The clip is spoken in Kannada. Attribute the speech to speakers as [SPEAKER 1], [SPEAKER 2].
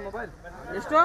[SPEAKER 1] ಮೊಬೈಲ್ ಎಷ್ಟು?